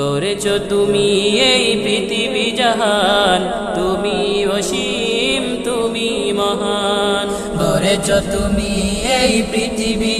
গড়েছ তুমি এই পৃথিবী জাহান। তুমি অসীম তুমি মহান। গড়েছ তুমি এই পৃথিবী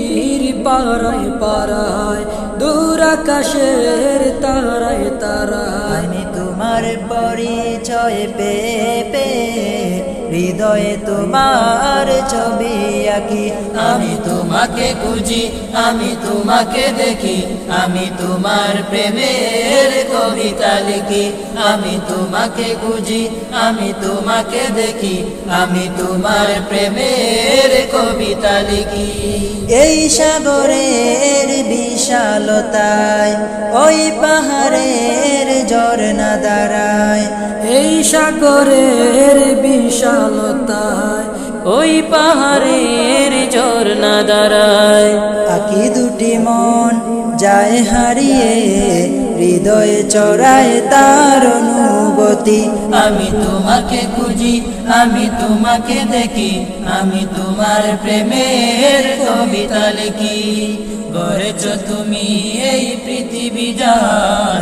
পাড়ায় পাড়ায় দূর আকাশের তারায় তারায়। আমি তোমার পরিচয় পেয়ে হৃদয়ে তোমার ছবি আঁকি। আমি তোমাকে খুঁজি, আমি তোমাকে দেখি। আমি তোমার প্রেমের কবিতা লিখি। আমি তোমাকে খুঁজি, আমি তোমাকে দেখি। আমি তোমার প্রেমের কবিতা লিখি। এই সাগরের বিশালতায়, ওই পাহাড়ের ঝর্ণা দাঁড়ায় এই সাগরের বিশালতায় ওই পাহাড়ের ঝর্ণা দাঁড়ায় আকি দুটি মন যায় হারিয়ে হৃদয়ে চড়ায় তার অনুভূতি। আমি তোমাকে খুঁজি আমি তোমাকে দেখি আমি তোমার প্রেমের কবিতা লিখি। গড়েছ তুমি এই পৃথিবী জান